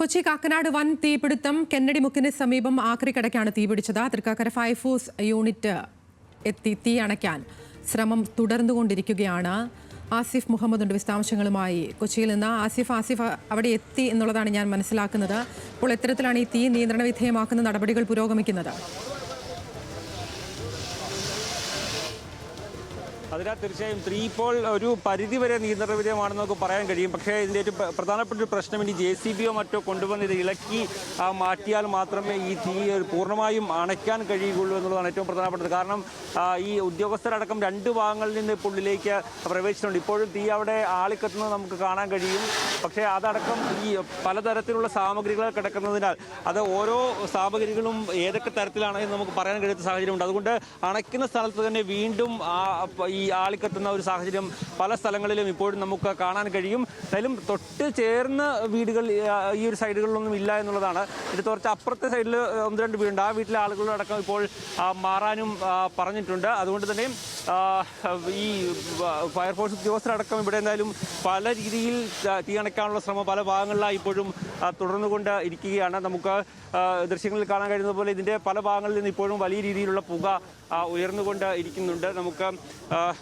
കൊച്ചി കാക്കനാട് വൻ തീപിടുത്തം കെന്നഡി മുക്കിന് സമീപം ആക്രിക്കടയ്ക്കാണ് തീപിടിച്ചത് തൃക്കാക്കര ഫയർഫോഴ്സ് യൂണിറ്റ് എത്തി തീ അണയ്ക്കാൻ ശ്രമം തുടർന്നുകൊണ്ടിരിക്കുകയാണ്. ആസിഫ് മുഹമ്മദ് ഉണ്ട് വിശദാംശങ്ങളുമായി. കൊച്ചിയിൽ നിന്ന് ആസിഫ് ആസിഫ് അവിടെ എത്തി എന്നുള്ളതാണ് ഞാൻ മനസ്സിലാക്കുന്നത്. അപ്പോൾ എത്തരത്തിലാണ് ഈ തീ നിയന്ത്രണ വിധേയമാക്കുന്ന നടപടികൾ പുരോഗമിക്കുന്നത്? അതിനാൽ തീർച്ചയായും ത്രീ ഇപ്പോൾ ഒരു പരിധി വരെ നിയന്ത്രണ വിധേയമാണെന്ന് നമുക്ക് പറയാൻ കഴിയും. പക്ഷേ ഇതിന്റെ ഏറ്റവും പ്രധാനപ്പെട്ട ഒരു പ്രശ്നം ഇനി ജെ സി ബിയോ മറ്റോ കൊണ്ടുവന്ന് ഇത് ഇളക്കി മാറ്റിയാൽ മാത്രമേ ഈ തീ പൂർണമായും അണയ്ക്കാൻ കഴിയുകയുള്ളൂ എന്നുള്ളതാണ് ഏറ്റവും പ്രധാനപ്പെട്ടത്. കാരണം ഈ ഉദ്യോഗസ്ഥരടക്കം രണ്ട് ഭാഗങ്ങളിൽ നിന്ന് ഇപ്പോൾ ഉള്ളിലേക്ക് പ്രവേശിച്ചിട്ടുണ്ട്. ഇപ്പോഴും തീ അവിടെ ആളിക്കത്തുന്നത് നമുക്ക് കാണാൻ കഴിയും. പക്ഷേ അതടക്കം ഈ പലതരത്തിലുള്ള സാമഗ്രികൾ കിടക്കുന്നതിനാൽ അത് ഓരോ സാമഗ്രികളും ഏതൊക്കെ തരത്തിലാണ് എന്ന് നമുക്ക് പറയാൻ കഴിയാത്ത സാഹചര്യമുണ്ട്. അതുകൊണ്ട് അണയ്ക്കുന്ന സ്ഥലത്ത് തന്നെ വീണ്ടും പ- ഈ ആളിക്കത്തുന്ന ഒരു സാഹചര്യം പല സ്ഥലങ്ങളിലും ഇപ്പോഴും നമുക്ക് കാണാൻ കഴിയും. എന്തായാലും തൊട്ട് ചേർന്ന വീടുകൾ ഈ ഒരു സൈഡുകളിലൊന്നും ഇല്ല എന്നുള്ളതാണ്. ഇത് കുറച്ച് അപ്പുറത്തെ സൈഡിൽ ഒന്ന് രണ്ട് വീടുണ്ട്. ആ വീട്ടിലെ ആളുകളടക്കം ഇപ്പോൾ മാറാനും പറഞ്ഞിട്ടുണ്ട്. അതുകൊണ്ട് തന്നെ ഈ ഫയർഫോഴ്സ് ഉദ്യോഗസ്ഥരടക്കം ഇവിടെ എന്തായാലും പല രീതിയിൽ തീ അണയ്ക്കാനുള്ള ശ്രമം പല ഭാഗങ്ങളിലായി ഇപ്പോഴും തുടർന്നുകൊണ്ട് ഇരിക്കുകയാണ്. നമുക്ക് ദൃശ്യങ്ങളിൽ കാണാൻ കഴിയുന്നത് പോലെ ഇതിന്റെ പല ഭാഗങ്ങളിൽ നിന്ന് ഇപ്പോഴും വലിയ രീതിയിലുള്ള പുക ഉയർന്നുകൊണ്ട് ഇരിക്കുന്നുണ്ട്. നമുക്ക്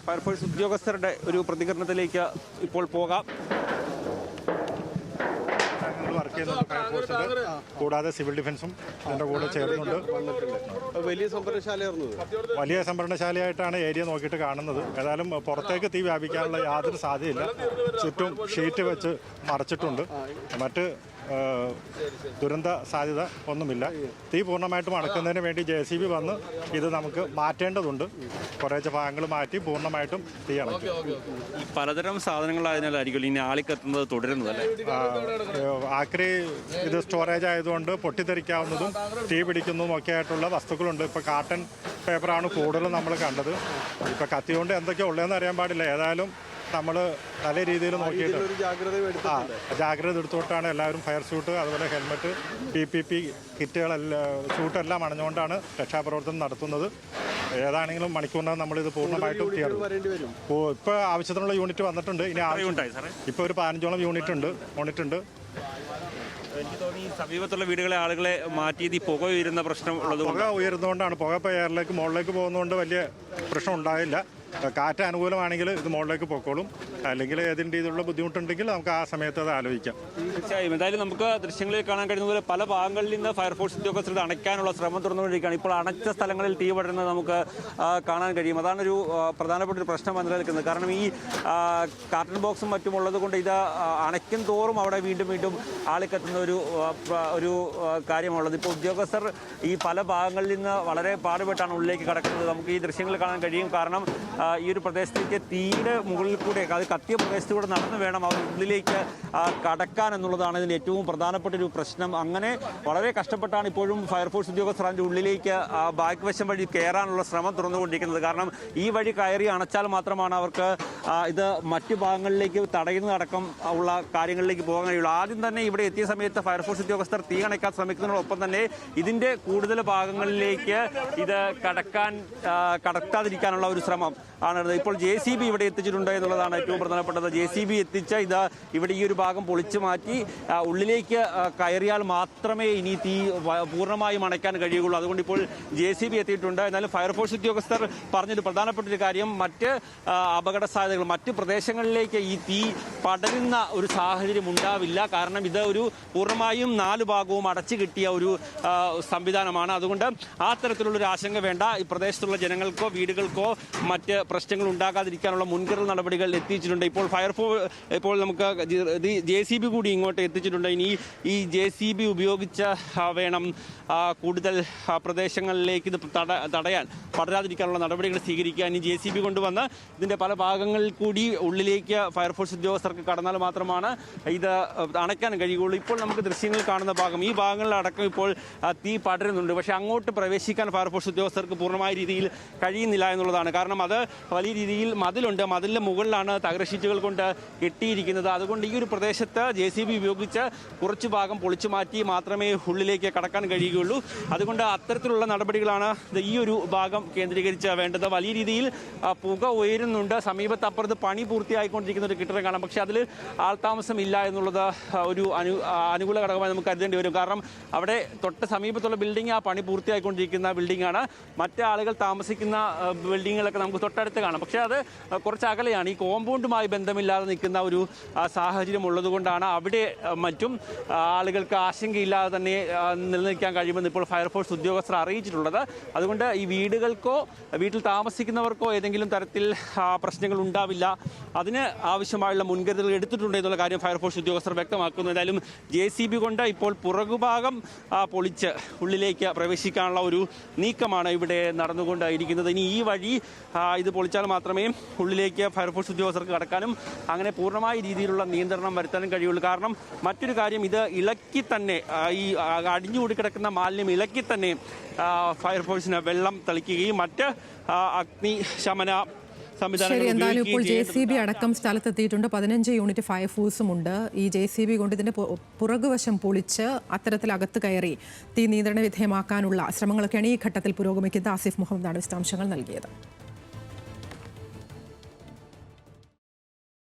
ഫയർഫോഴ്സ് ഉദ്യോഗസ്ഥരുടെ ഒരു പ്രതികരണത്തിലേക്ക് ഇപ്പോൾ പോകാം. വർക്ക് ചെയ്യുന്നുണ്ട് ഫയർഫോഴ്സിന്റെ കൂടാതെ സിവിൽ ഡിഫൻസും അതിന്റെ കൂടെ ചേർന്നുണ്ട്. വലിയ സംഭരണശാലയായിരുന്നു വലിയ സംഭരണശാലയായിട്ടാണ് ഏരിയ നോക്കിയിട്ട് കാണുന്നത്. ഏതായാലും പുറത്തേക്ക് തീ വ്യാപിക്കാനുള്ള യാതൊരു സാധ്യതയില്ല. ചുറ്റും ഷീറ്റ് വെച്ച് മറച്ചിട്ടുണ്ട്. മറ്റ് ദുരന്ത സാധ്യത ഒന്നുമില്ല. തീ പൂർണമായിട്ടും അടക്കുന്നതിന് വേണ്ടി ജെ സി ബി വന്ന് ഇത് നമുക്ക് മാറ്റേണ്ടതുണ്ട്. കുറേശ്ശെ ഭാഗങ്ങൾ മാറ്റി പൂർണമായിട്ടും തീ അടക്കും ഈ പലതരം സാധനങ്ങളായതിനാലായിരിക്കും ഇനി ആളിക്കത്തുന്നത് തുടരുന്നത് അല്ലേ? ആക്രി ഇത് സ്റ്റോറേജ് ആയതുകൊണ്ട് പൊട്ടിത്തെറിക്കാവുന്നതും തീ പിടിക്കുന്നതും ഒക്കെ ആയിട്ടുള്ള വസ്തുക്കളുണ്ട്. ഇപ്പോൾ കാട്ടൺ പേപ്പറാണ് കൂടുതലും നമ്മൾ കണ്ടത്. ഇപ്പോൾ കത്തി കൊണ്ട് എന്തൊക്കെയാണ് ഉള്ളതെന്ന് അറിയാൻ പാടില്ല. ഏതായാലും നമ്മൾ നല്ല രീതിയിൽ നോക്കിയിട്ട് ആ എടുത്തിട്ടുണ്ട്. ജാഗ്രത എടുത്തുകൊണ്ടാണ് എല്ലാവരും ഫയർ സ്യൂട്ട് അതുപോലെ ഹെൽമെറ്റ് പി പി പി കിറ്റുകളെല്ലാം സ്യൂട്ടെല്ലാം അണഞ്ഞുകൊണ്ടാണ് രക്ഷാപ്രവർത്തനം നടത്തുന്നത്. ഏതാണെങ്കിലും മണിക്കൂറിനകം നമ്മളിത് പൂർണമായിട്ടും തീർന്നു. ഓ ഇപ്പോൾ ആവശ്യത്തിനുള്ള യൂണിറ്റ് വന്നിട്ടുണ്ട്. ഇനി ഇപ്പോൾ ഒരു പതിനഞ്ചോളം യൂണിറ്റ് ഉണ്ട് യൂണിറ്റ് ഉണ്ട്. എനിക്ക് തോന്നി ഈ സമീപത്തുള്ള വീടുകളെ ആളുകളെ മാറ്റിയത് ഈ പുക ഉയരുന്ന പ്രശ്നം ഉള്ളത് പുക ഉയരുന്നതുകൊണ്ടാണ്. പുക ഇപ്പോൾ എയറിലേക്ക് മുകളിലേക്ക് പോകുന്നതുകൊണ്ട് വലിയ പ്രശ്നം ഉണ്ടായില്ല. കാറ്റ് അനുകൂലമാണെങ്കിൽ ഇത് മുകളിലേക്ക് പൊക്കോളും. അല്ലെങ്കിൽ ഏതിന്റെ രീതിയിലുള്ള ബുദ്ധിമുട്ടുണ്ടെങ്കിൽ നമുക്ക് ആ സമയത്ത് അത് ആലോചിക്കാം. തീർച്ചയായും. എന്തായാലും നമുക്ക് ദൃശ്യങ്ങളിൽ കാണാൻ കഴിയുന്ന പോലെ പല ഭാഗങ്ങളിൽ നിന്ന് ഫയർഫോഴ്സ് ഉദ്യോഗസ്ഥർ ഇത് അണയ്ക്കാനുള്ള ശ്രമം തുറന്നുകൊണ്ടിരിക്കുകയാണ് ഇപ്പോൾ അണച്ച സ്ഥലങ്ങളിൽ തീ പടരുന്നത് നമുക്ക് കാണാൻ കഴിയും. അതാണ് ഒരു പ്രധാനപ്പെട്ട ഒരു പ്രശ്നം നിലനിൽക്കുന്നത് കാരണം ഈ കാർട്ടൺ ബോക്സും മറ്റും ഉള്ളത് കൊണ്ട് ഇത് അണയ്ക്കും തോറും അവിടെ വീണ്ടും വീണ്ടും ആളിക്കത്തുന്ന ഒരു ഒരു കാര്യമുള്ളത് ഇപ്പോൾ ഉദ്യോഗസ്ഥർ ഈ പല ഭാഗങ്ങളിൽ നിന്ന് വളരെ പാടുപെട്ടാണ് ഉള്ളിലേക്ക് കടക്കുന്നത്. നമുക്ക് ഈ ദൃശ്യങ്ങൾ കാണാൻ കഴിയും. കാരണം ഈ ഒരു പ്രദേശത്തേക്ക് തീരെ മുകളിൽ കൂടെ അത് കത്തിയ പ്രദേശത്തൂടെ നടന്നു വേണം അവർ ഉള്ളിലേക്ക് കടക്കാൻ എന്നുള്ളതാണ് ഇതിന്റെ ഏറ്റവും പ്രധാനപ്പെട്ട ഒരു പ്രശ്നം. അങ്ങനെ വളരെ കഷ്ടപ്പെട്ടാണ് ഇപ്പോഴും ഫയർഫോഴ്സ് ഉദ്യോഗസ്ഥർ അതിന്റെ ഉള്ളിലേക്ക് ബാക്ക് വശം വഴി കയറാനുള്ള ശ്രമം തുറന്നുകൊണ്ടിരിക്കുന്നത്. കാരണം ഈ വഴി കയറി അണച്ചാൽ മാത്രമാണ് അവർക്ക് ഇത് മറ്റു ഭാഗങ്ങളിലേക്ക് തടയുന്നതടക്കം ഉള്ള കാര്യങ്ങളിലേക്ക് പോകാൻ കഴിയുള്ളൂ. ആദ്യം തന്നെ ഇവിടെ എത്തിയ സമയത്ത് ഫയർഫോഴ്സ് ഉദ്യോഗസ്ഥർ തീ അണയ്ക്കാൻ ശ്രമിക്കുന്നതിനോടൊപ്പം തന്നെ ഇതിന്റെ കൂടുതൽ ഭാഗങ്ങളിലേക്ക് ഇത് കടക്കാൻ കടക്കാതിരിക്കാനുള്ള ഒരു ശ്രമം. ആണ് ഇപ്പോൾ ജെ സി ബി ഇവിടെ എത്തിച്ചിട്ടുണ്ട് എന്നുള്ളതാണ് ഏറ്റവും പ്രധാനപ്പെട്ടത്. ജെ സി ബി എത്തിച്ച ഇത് ഇവിടെ ഈ ഒരു ഭാഗം പൊളിച്ചു മാറ്റി ഉള്ളിലേക്ക് കയറിയാൽ മാത്രമേ ഇനി തീ പൂർണമായും അണയ്ക്കാൻ കഴിയുകയുള്ളൂ. അതുകൊണ്ട് ഇപ്പോൾ ജെ സി ബി എത്തിയിട്ടുണ്ട്. എന്നാലും ഫയർഫോഴ്സ് ഉദ്യോഗസ്ഥർ പറഞ്ഞൊരു പ്രധാനപ്പെട്ട ഒരു കാര്യം. മറ്റ് അപകട സാധ്യതകൾ മറ്റ് പ്രദേശങ്ങളിലേക്ക് ഈ തീ പടരുന്ന ഒരു സാഹചര്യം ഉണ്ടാവില്ല. കാരണം ഇത് ഒരു പൂർണമായും നാല് ഭാഗവും അടച്ചു കിട്ടിയ ഒരു സംവിധാനമാണ്. അതുകൊണ്ട് ആ തരത്തിലുള്ള ഒരു ആശങ്ക വേണ്ട. ഈ പ്രദേശത്തുള്ള ജനങ്ങൾക്കോ വീടുകൾക്കോ മറ്റ് പ്രശ്നങ്ങൾ ഉണ്ടാകാതിരിക്കാനുള്ള മുൻകരുതൽ നടപടികൾ എത്തിച്ചിട്ടുണ്ട്. ഇപ്പോൾ ഫയർഫോ ഇപ്പോൾ നമുക്ക് ജെ സി ബി കൂടി ഇങ്ങോട്ട് എത്തിച്ചിട്ടുണ്ട്. ഇനി ഈ ജെ സി ബി ഉപയോഗിച്ച വേണം കൂടുതൽ പ്രദേശങ്ങളിലേക്ക് ഇത് തട തടയാൻ പടരാതിരിക്കാനുള്ള നടപടികൾ സ്വീകരിക്കാൻ ഈ ജെ സി ബി കൊണ്ടുവന്ന് ഇതിന്റെ പല ഭാഗങ്ങളിൽ കൂടി ഉള്ളിലേക്ക് ഫയർഫോഴ്സ് ഉദ്യോഗസ്ഥർക്ക് കടന്നാൽ മാത്രമാണ് ഇത് അണയ്ക്കാൻ കഴിയുകയുള്ളൂ. ഇപ്പോൾ നമുക്ക് ദൃശ്യങ്ങൾ കാണുന്ന ഭാഗം ഈ ഭാഗങ്ങളിലടക്കം ഇപ്പോൾ തീ പടരുന്നുണ്ട്. പക്ഷേ അങ്ങോട്ട് പ്രവേശിക്കാൻ ഫയർഫോഴ്സ് ഉദ്യോഗസ്ഥർക്ക് പൂർണമായ രീതിയിൽ കഴിയുന്നില്ല എന്നുള്ളതാണ്. കാരണം അത് വലിയ രീതിയിൽ മതിലുണ്ട്. മതിലിന്റെ മുകളിലാണ് തകര ഷീറ്റുകൾ കൊണ്ട് കെട്ടിയിരിക്കുന്നത്. അതുകൊണ്ട് ഈ ഒരു പ്രദേശത്ത് ജെ സി ബി ഉപയോഗിച്ച് കുറച്ച് ഭാഗം പൊളിച്ചു മാറ്റി മാത്രമേ ഉള്ളിലേക്ക് കടക്കാൻ കഴിയുകയുള്ളൂ. അതുകൊണ്ട് അത്തരത്തിലുള്ള നടപടികളാണ് ഈ ഒരു ഭാഗം കേന്ദ്രീകരിച്ച് വേണ്ടത്. വലിയ രീതിയിൽ പുക ഉയരുന്നുണ്ട്. സമീപത്ത് അപ്പുറത്ത് പണി പൂർത്തിയായിക്കൊണ്ടിരിക്കുന്ന ഒരു കെട്ടിടം കാണാം. പക്ഷേ അതിൽ ആൾതാമസം ഇല്ല എന്നുള്ളത് ഒരു അനു അനുകൂല ഘടകമായി നമുക്ക് കരുതേണ്ടി വരും. കാരണം അവിടെ തൊട്ട് സമീപത്തുള്ള ബിൽഡിംഗ് ആ പണി പൂർത്തിയായിക്കൊണ്ടിരിക്കുന്ന ബിൽഡിംഗ് ആണ്. മറ്റ് ആളുകൾ താമസിക്കുന്ന ബിൽഡിങ്ങുകളൊക്കെ നമുക്ക് തൊട്ടടുത്ത് കാണാം. പക്ഷേ അത് കുറച്ച് അകലെയാണ് ഈ കോമ്പൗണ്ടുമായി ബന്ധമില്ലാതെ നിൽക്കുന്ന ഒരു സാഹചര്യം ഉള്ളതുകൊണ്ടാണ് അവിടെ മറ്റും ആളുകൾക്ക് ആശങ്കയില്ലാതെ തന്നെ നിലനിൽക്കാൻ കഴിയുമെന്ന് ഇപ്പോൾ ഫയർഫോഴ്സ് ഉദ്യോഗസ്ഥർ അറിയിച്ചിട്ടുള്ളത്. അതുകൊണ്ട് ഈ വീടുകൾക്കോ വീട്ടിൽ താമസിക്കുന്നവർക്കോ ഏതെങ്കിലും തരത്തിൽ പ്രശ്നങ്ങൾ ഉണ്ടാവില്ല. അതിന് ആവശ്യമായുള്ള മുൻകരുതലുകൾ എടുത്തിട്ടുണ്ട് എന്നുള്ള കാര്യം ഫയർഫോഴ്സ് ഉദ്യോഗസ്ഥർ വ്യക്തമാക്കുന്നു. എന്തായാലും ജെ സി ബി കൊണ്ട് ഇപ്പോൾ പുറകുഭാഗം പൊളിച്ച് ഉള്ളിലേക്ക് പ്രവേശിക്കാനുള്ള ഒരു നീക്കമാണ് ഇവിടെ നടന്നുകൊണ്ടിരിക്കുന്നത്. ഇനി ഈ വഴി ഇത് പൊളിച്ചാൽ മാത്രമേ ഉള്ളിലേക്ക് ഫയർഫോഴ്സ് ഉദ്യോഗസ്ഥർക്ക് കടക്കാനും അങ്ങനെ പൂർണമായ രീതിയിലുള്ള നിയന്ത്രണം വരുത്താനും കഴിയുള്ളൂ. കാരണം മറ്റൊരു കാര്യം ഇത് ഇളക്കി തന്നെ ഈ അടിഞ്ഞുകൂടി കിടക്കുന്ന മാലിന്യം ഇളക്കി തന്നെ ഫയർഫോഴ്സിന് വെള്ളം തളിക്കുകയും മറ്റ് അഗ്നിശമന ശരി എന്തായാലും ഇപ്പോൾ ജെ സി ബി അടക്കം സ്ഥലത്തെത്തിയിട്ടുണ്ട്. പതിനഞ്ച് യൂണിറ്റ് ഫയർഫോഴ്സും ഉണ്ട് ഈ ജെ സി ബി കൊണ്ട് ഇതിന്റെ പുറകുവശം പൊളിച്ച് അത്തരത്തിൽ അകത്ത് കയറി തീ നിയന്ത്രണ വിധേയമാക്കാനുള്ള ശ്രമങ്ങളൊക്കെയാണ് ഈ ഘട്ടത്തിൽ പുരോഗമിക്കുന്നത്. ആസിഫ് മുഹമ്മദാണ് വിശദാംശങ്ങൾ നൽകിയത്.